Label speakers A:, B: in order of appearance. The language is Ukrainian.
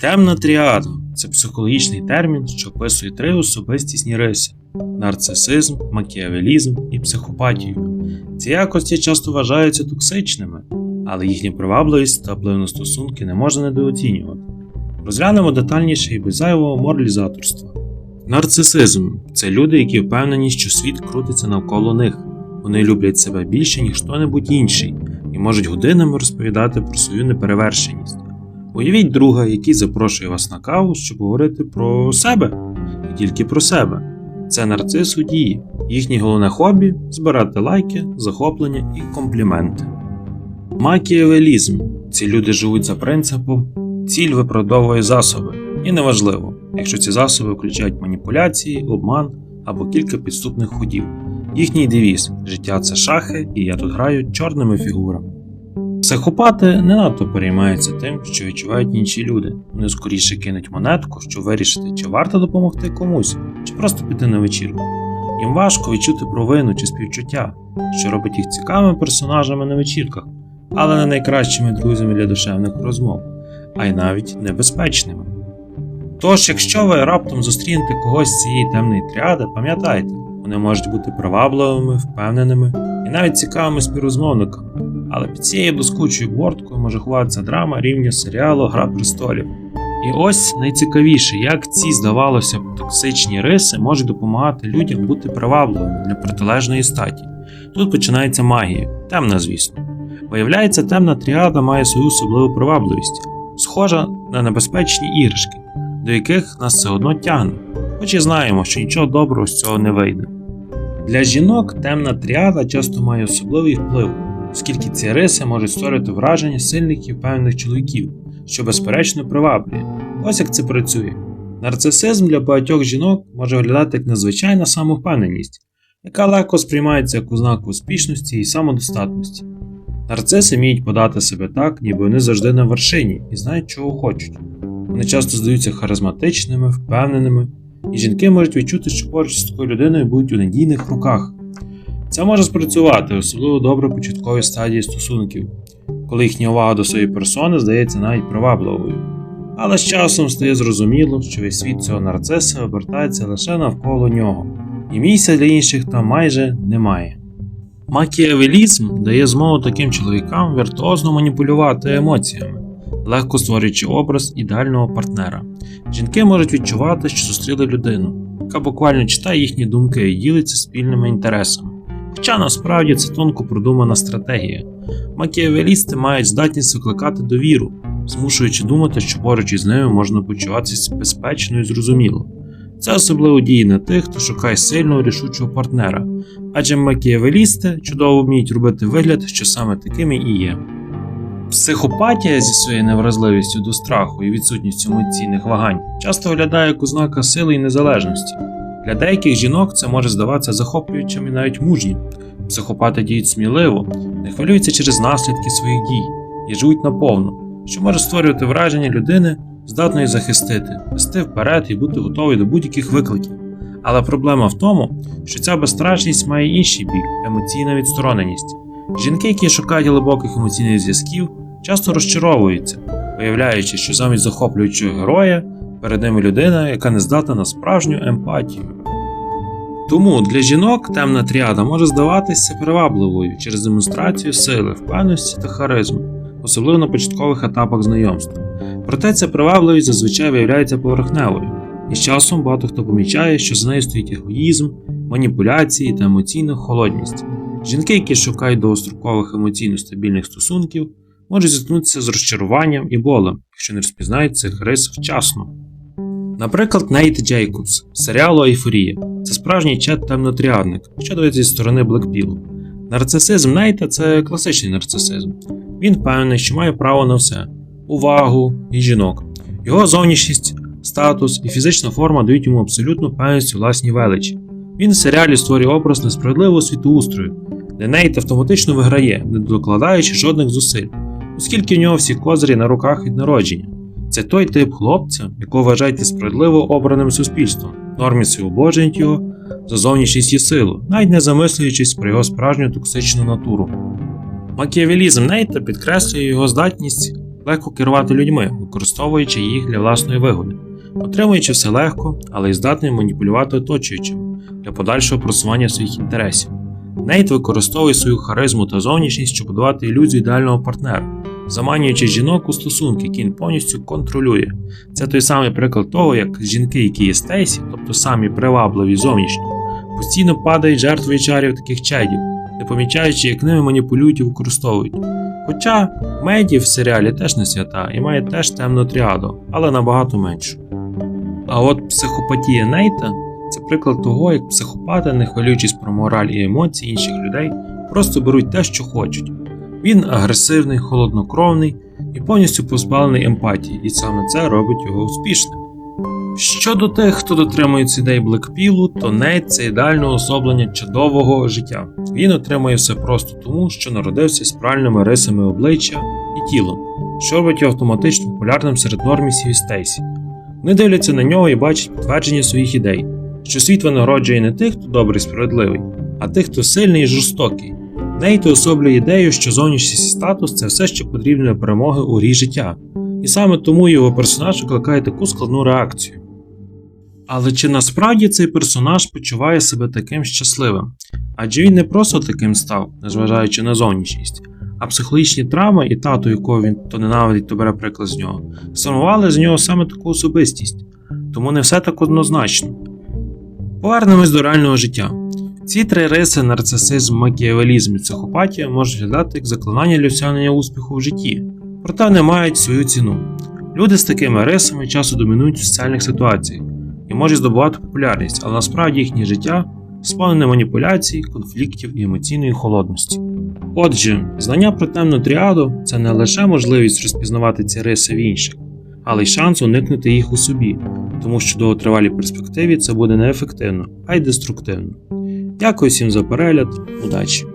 A: Темна тріада це психологічний термін, що описує три особистісні риси: нарцисизм, макіавелізм і психопатію. Ці якості часто вважаються токсичними, але їхня привабливість та вплив на стосунки не можна недооцінювати. Розглянемо детальніше і без зайвого моралізаторства. Нарцисизм це люди, які впевнені, що світ крутиться навколо них. Вони люблять себе більше, ніж хто-небудь інший, і можуть годинами розповідати про свою неперевершеність. Уявіть друга, який запрошує вас на каву, щоб говорити про себе і тільки про себе. Це нарцис у дії. Їхнє головне хобі збирати лайки, захоплення і компліменти. Макіавелізм ці люди живуть за принципом ціль виправдовує засоби, і неважливо, якщо ці засоби включають маніпуляції, обман або кілька підступних ходів. Їхній девіз життя це шахи, і я тут граю чорними фігурами. Психопати не надто переймаються тим, що відчувають інші люди. Вони скоріше кинуть монетку, щоб вирішити, чи варто допомогти комусь, чи просто піти на вечірку. Їм важко відчути провину чи співчуття, що робить їх цікавими персонажами на вечірках, але не найкращими друзями для душевних розмов, а й навіть небезпечними. Тож, якщо ви раптом зустрінете когось з цієї темної тріади, пам'ятайте, вони можуть бути привабливими, впевненими і навіть цікавими співрозмовниками, але під цією блискучою борткою може ховатися драма рівня серіалу Гра престолів. І ось найцікавіше, як ці, здавалося б, токсичні риси можуть допомагати людям бути привабливими для протилежної статі. Тут починається магія, темна, звісно. Виявляється, темна тріада має свою особливу привабливість, схожа на небезпечні іграшки, до яких нас все одно тягне, хоч і знаємо, що нічого доброго з цього не вийде. Для жінок темна тріада часто має особливий вплив, оскільки ці риси можуть створити враження сильних і впевнених чоловіків, що безперечно приваблює. Ось як це працює. Нарцисизм для багатьох жінок може виглядати як надзвичайна самовпевненість, яка легко сприймається як ознака успішності і самодостатності. Нарциси вміють подати себе так, ніби вони завжди на вершині і знають, чого хочуть. Вони часто здаються харизматичними, впевненими, і жінки можуть відчути, що поруч з такою людиною будуть у надійних руках. Це може спрацювати, особливо добре в початковій стадії стосунків, коли їхня увага до своєї персони здається навіть привабливою. Але з часом стає зрозуміло, що весь світ цього нарциса обертається лише навколо нього, і місця для інших там майже немає. Макіавелізм дає змогу таким чоловікам віртуозно маніпулювати емоціями, легко створюючи образ ідеального партнера. Жінки можуть відчувати, що зустріли людину, яка буквально читає їхні думки і ділиться спільними інтересами. Хоча насправді це тонко продумана стратегія. Макіавелісти мають здатність викликати довіру, змушуючи думати, що поруч із ними можна почуватися безпечно і зрозуміло. Це особливо діє на тих, хто шукає сильного рішучого партнера, адже макіавелісти чудово вміють робити вигляд, що саме такими і є. Психопатія зі своєю невразливістю до страху і відсутністю емоційних вагань часто виглядає як ознака сили і незалежності. Для деяких жінок це може здаватися захоплюючим і навіть мужнім. Психопати діють сміливо, не хвилюються через наслідки своїх дій і живуть наповно, що може створювати враження людини, здатної захистити, вести вперед і бути готовою до будь-яких викликів. Але проблема в тому, що ця безстрашність має інший бік емоційна відстороненість. Жінки, які шукають глибоких емоційних зв'язків, часто розчаровуються, виявляючи, що замість захоплюючого героя перед ними людина, яка не здатна на справжню емпатію. Тому для жінок темна тріада може здаватися привабливою через демонстрацію сили, впевненості та харизму, особливо на початкових етапах знайомства. Проте ця привабливість зазвичай виявляється поверхневою, і з часом багато хто помічає, що за нею стоїть егоїзм, маніпуляції та емоційна холодність. Жінки, які шукають довгострокових емоційно стабільних стосунків, можуть зіткнутися з розчаруванням і болем, якщо не розпізнають цих рис вчасно. Наприклад, Нейт Джейкобс серіалу Ейфорія це справжній чат темнотріадник, що дивиться зі сторони Блекпілу. Нарцисизм Нейта це класичний нарцисизм. Він впевнений, що має право на все увагу і жінок. Його зовнішність, статус і фізична форма дають йому абсолютну певність у власній величі. Він в серіалі створює образ несправедливого світоустрою, де Нейт автоматично виграє, не докладаючи жодних зусиль, оскільки в нього всі козирі на руках від народження. Це той тип хлопця, якого вважають несправедливо обраним суспільством, норміси обожнюють його за зовнішність і силу, навіть не замислюючись про його справжню токсичну натуру. Макіавелізм Нейта підкреслює його здатність легко керувати людьми, використовуючи їх для власної вигоди, отримуючи все легко, але й здатний маніпулювати оточуючими для подальшого просування своїх інтересів. Нейт використовує свою харизму та зовнішність, щоб будувати ілюзію ідеального партнера, заманюючи жінок у стосунки, які він повністю контролює. Це той самий приклад того, як жінки, які є Стейсі, тобто самі привабливі зовнішні, постійно падають жертвою чарів таких чедів, не помічаючи, як ними маніпулюють і використовують. Хоча Меді в серіалі теж не свята і має теж темну тріаду, але набагато меншу. А от психопатія Нейта це приклад того, як психопати, не хвилюючись про мораль і емоції інших людей, просто беруть те, що хочуть. Він агресивний, холоднокровний і повністю позбавлений емпатії, і саме це робить його успішним. Щодо тих, хто дотримується ідей Блекпілу, то Нейт це ідеальне особлення чудового життя. Він отримує все просто тому, що народився з правильними рисами обличчя і тілом, що робить його автоматично популярним серед нормісів і Стейсі. Вони дивляться на нього і бачать підтвердження своїх ідей, що світ винагороджує не тих, хто добрий і справедливий, а тих, хто сильний і жорстокий. Нейт особлює ідею, що зовнішність і статус це все, що потрібно для перемоги у грі життя, і саме тому його персонаж викликає таку складну реакцію. Але чи насправді цей персонаж почуває себе таким щасливим? Адже він не просто таким став, незважаючи на зовнішність, а психологічні травми і тато, якого він то ненавидить, то бере приклад з нього, сформували з нього саме таку особистість, тому не все так однозначно. Повернемось до реального життя. Ці три риси нарцисизм, макіавелізм і психопатія можуть глядати як заклинання для осягнення успіху в житті, проте вони мають свою ціну. Люди з такими рисами часто домінують у соціальних ситуаціях і можуть здобувати популярність, але насправді їхнє життя сповнене маніпуляцій, конфліктів і емоційної холодності. Отже, знання про темну тріаду це не лише можливість розпізнавати ці риси в інших, але й шанс уникнути їх у собі, тому що довготривалій перспективі це буде не ефективно, а й деструктивно. Дякую всім за перегляд, удачі!